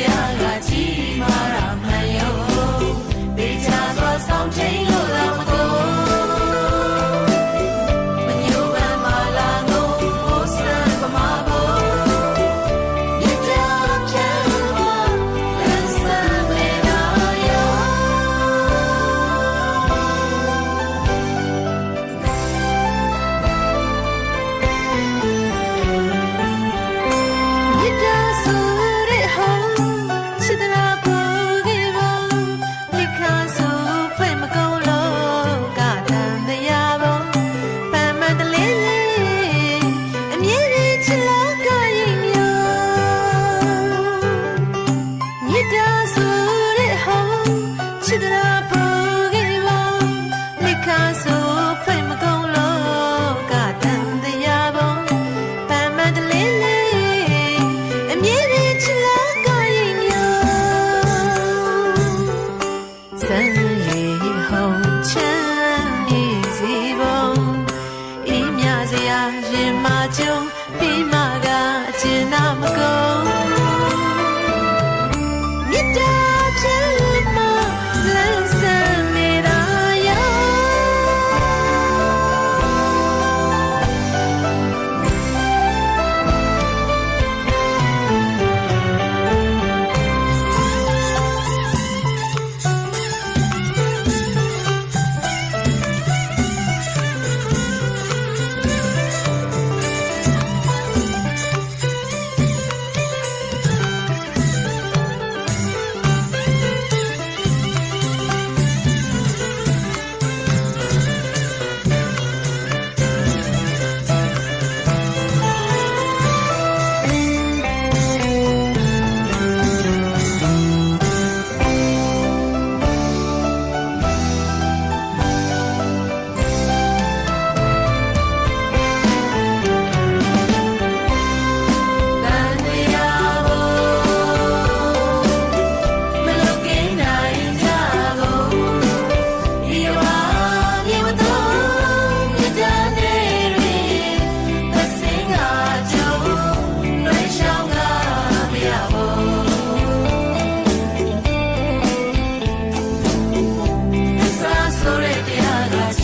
呀呀，骑马。 ရာရင်မကျုံပြီးမှကအကျဉ်းနာမကုန်မြတ် hearts.